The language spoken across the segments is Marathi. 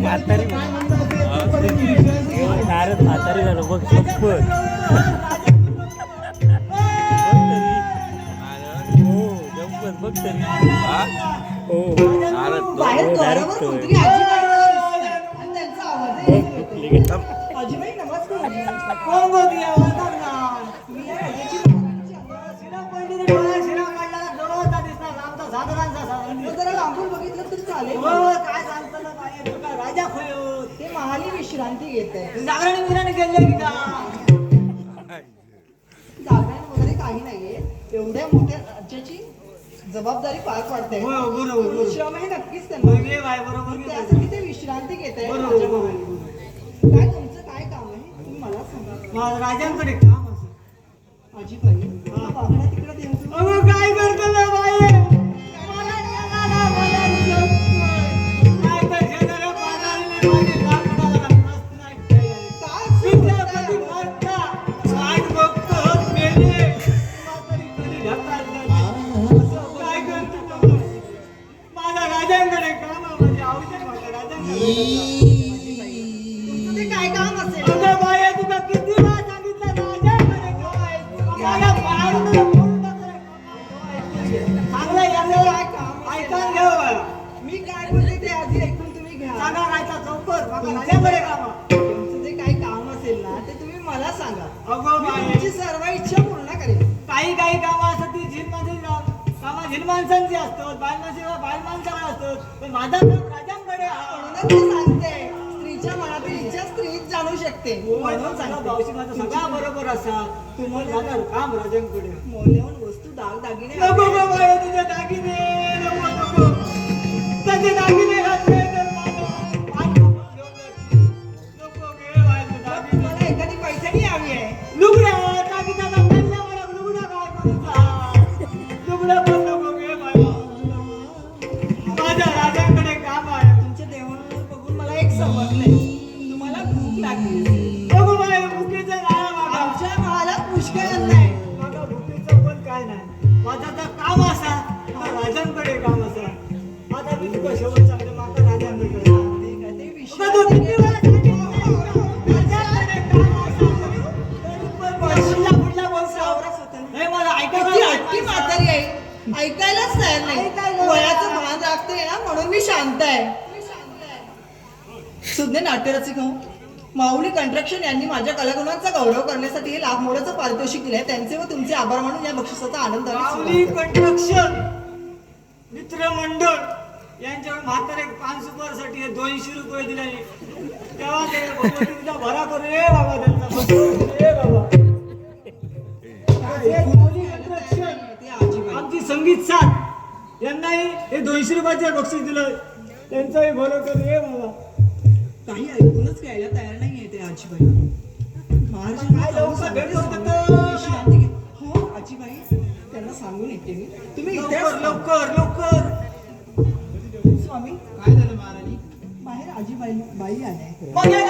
म्हातारी नारद म्हातारी झालं बघ शपथ हो शपथ बघ तरी हो बाहेर लांबून बघितलं तरी चालेल. हो काय सांगतो ना राजा खोयो ते महाली विश्रांती घेत आहे जागरण विराने गेले की का जागरण वगैरे काही नाहीये. एवढ्या मोठ्या राज्याची जबाबदारी पार पाडते. हो बरोबर बरोबर. श्रम हे नक्कीच त्यांना. बाय बरोबर. त्यासाठी ते विश्रांती घेत आहे बरोबर माझ्या बरोबर महाली. काय तुमचं काय काम आहे? तुम्ही मला सांगा. माझं राजांकडे काम असं वाकडा तिकडे अगं काय करतो? पाजारीने माझी तुमचं जे काही काम. असेल ना ते तुम्ही मला सांगा. अगं सर्व इच्छा पूर्ण काही काही कामं असतात ती झिलमाची कामं झिलमाणसांची असतात बालमाशी बालमाणसाला असतात. पण माझा काम राजांकडे आहे. म्हणूनच मी सांगते स्त्रीच्या मनातील इच्छा स्त्रीच जाणू शकते. म्हणून सांगा भाऊशी माझं सगळा बरोबर असा. तुम्हाला माझं काम राजांकडे. मौल्यवान वस्तू दागदागिने नको ग बाई तुझे दागिने नको त्याचे दागिने ऐकायलाच तयार नाही. वयाचं भान राखते ना म्हणून मी शांत आहे. सुज्ञ नाट्यरसिक हो. माऊली कंट्रक्शन यांनी माझ्या कलागुणांचा गौरव करण्यासाठी हे लाख मोलाचं पारितोषिक दिले त्यांचे व तुमचे आभार मानून या बक्षिसाचा आनंद माऊली. कंट्रक्शन मित्रमंडळ यांच्याकडे म्हातारे पाच सुपारसाठी दोनशे रुपये दिले. तेव्हा ते भरा करू ए बाबा त्यांचा संगीत साथ. यांनाही हे दोनशे रुपयाचे बक्षीस दिलं. त्यांचाही भलं कर ए बाबा. काही ऐकूनच घ्यायला तयार नाहीये ते आजीबाई. महाराजांना. हो आजीबाई त्यांना सांगून येते मी. तुम्ही. लवकर लवकर स्वामी काय झालं महाराणी? बाहेर आजीबाई बाई आल्या.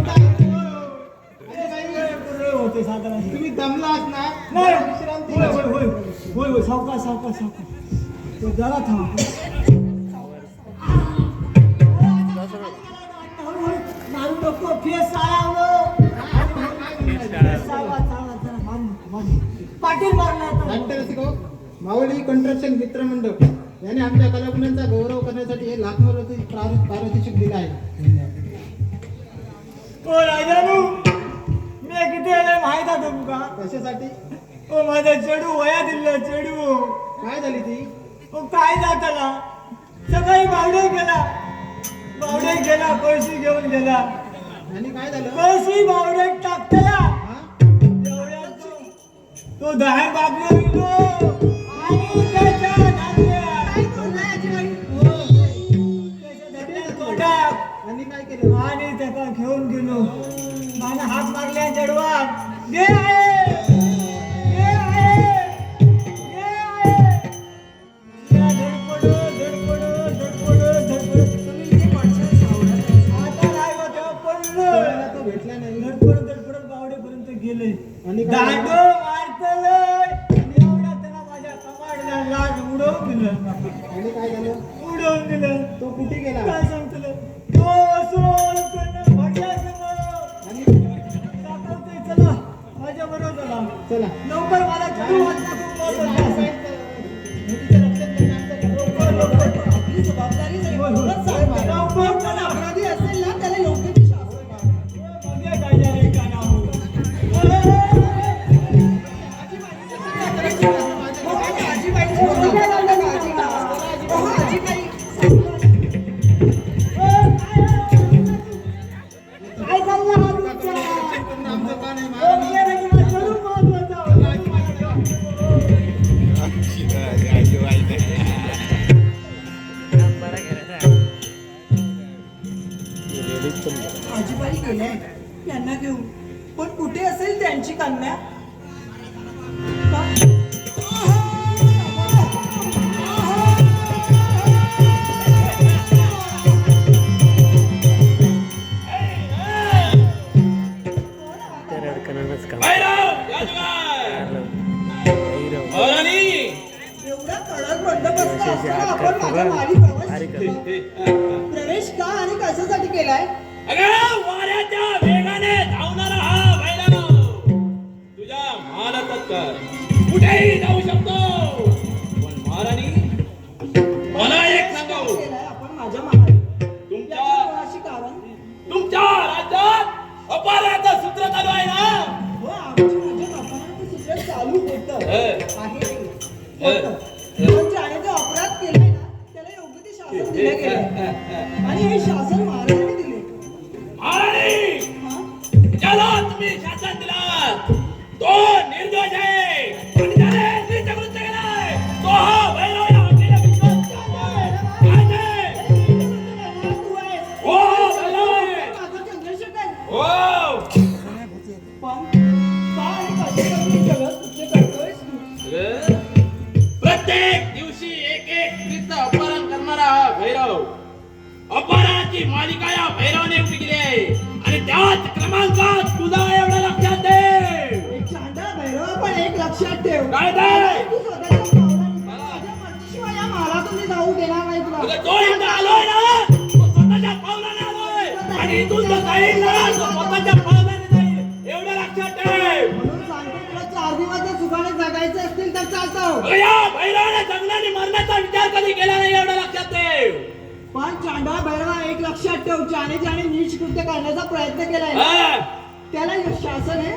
पुढे होते साधारण तुम्ही दमलात ना? नाही. विश्रांती होय होय होय. होय होय. सावकाश सावकाश सावकाश ते जरा थांब. मारू नको फेस पाटील मारला हो, माऊली कंट्रक्शन मित्रमंडळ याने आमच्या कलागुणांचा गौरव करण्यासाठी हे लाख पारितोषिक दिलं आहे. ओ राजानू मी किती आहे तुमका कशासाठी? ओ माझा चेडू वया दिलं चेडू काय झाली ती? ओ काय जाताला सकाळी बावडे गेला बावडे गेला कळशी घेऊन गेला. आणि काय झालं? कळशी बावडे टाकतला? एवढ्यात तो तो दहा बाबलो गेलो आणि त्याच्या? हो, त्याच्या आणि काय केलं? आणि त्याला घेऊन गेलो. मला हात मारल्या जडवा उडवून दिलं तो कुठे गेला? लवकर आपली सांगते. लवकर कोण पण अपराधी असेल ना त्याला योग्य ती शासन आजीबाई गेल्या यांना घेऊन. पण कुठे असेल त्यांची कन्या? एवढा कडक बंदोबस्त आपण माझ्या प्रवेश का आणि कशासाठी केलाय? वाऱ्याच्या वेगाने धावणारा हा भैरव तुझ्या कर कुठेही जाऊ शकतो. पण महाराणी मला एक सांगाव आपण माझ्या तुमच्या कारण तुमच्या राज्यात अपराध सूत्र चालू आहे ना? सूत्र चालू होतं. आहे अपराध केलाय ना त्याला योग्य ते शासन दिलं गेलंय. आणि हे शासन महाराजांनी आम्ही शासन दिलात तो निर्दोष आहे. त्याने तो हा भैरव हो, हो. प्रत्येक दिवशी एक एक स्त्रीचं अपहरण करणारा हा भैरव. अपहरणाची मालिका या भैरवाने उभी केली आहे. त्याच क्रमांकात तुझा एवढं लक्षात दे. एक भैरव पण एक लक्षात ठेव. काय ते? तू स्वतःच्या पावलांनी माझ्या मर्जीशिवाय या महालातून मी जाऊ देणार नाही तुला. तो इथं आलोय ना तो स्वतःच्या पावलाने आलोय. आणि इथून तो जाईल ना तो स्वतःच्या पावलाने जाईल. एवढं लक्षात ठेव. म्हणून सांगतो तुला चार दिवस जर सुखाने जगायचे असतील तर चालतो. अगं, या भैरवाने जगण्याने मरण्याचा विचार कधी केला नाही एवढं लक्षात ठेव. पण चांडा भैरवा एक लक्षात ठेव ज्याने ज्याने नीच कृत्य करण्याचा प्रयत्न केलाय? त्याला शासन हे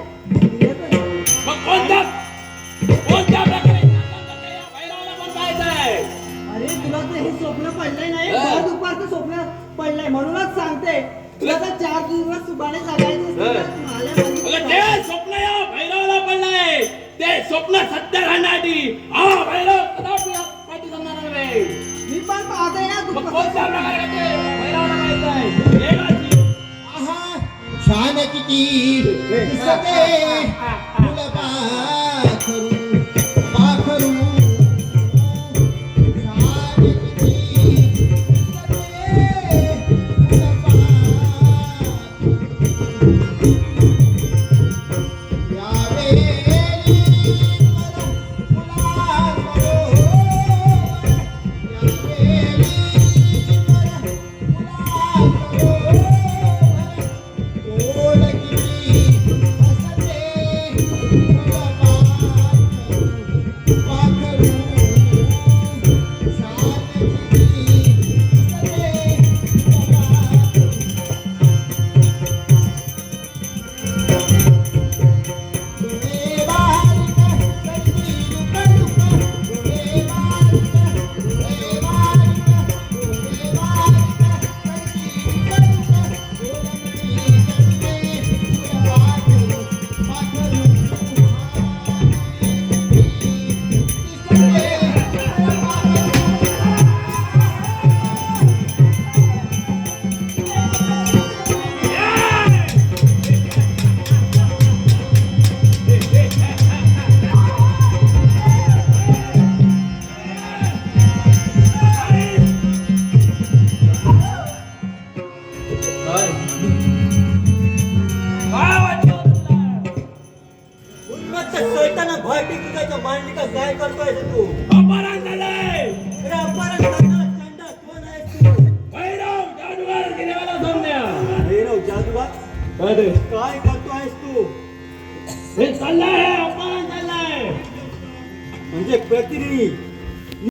अरे तुला तर हे स्वप्न पडलंय नाही. भर दुपारचं स्वप्न पडलंय. म्हणूनच सांगते तुला तर चार दिवस सुखाने जगायचे स्वप्न या भैरवाला पडलंय ते स्वप्न सत्य राहण्यासाठी いている見せて मांडलिका काय करतोय रे तू. अपहरण झालंय. अरे अपहरण चंडा कोण आहेस तू? भैरव जादूगार गिरेवाला सोमण्या भैरव जादूगार? काय रे? काय करतोयस तू? हे चाललंय अपहरण चाललंय. म्हणजे प्रतिनिधी.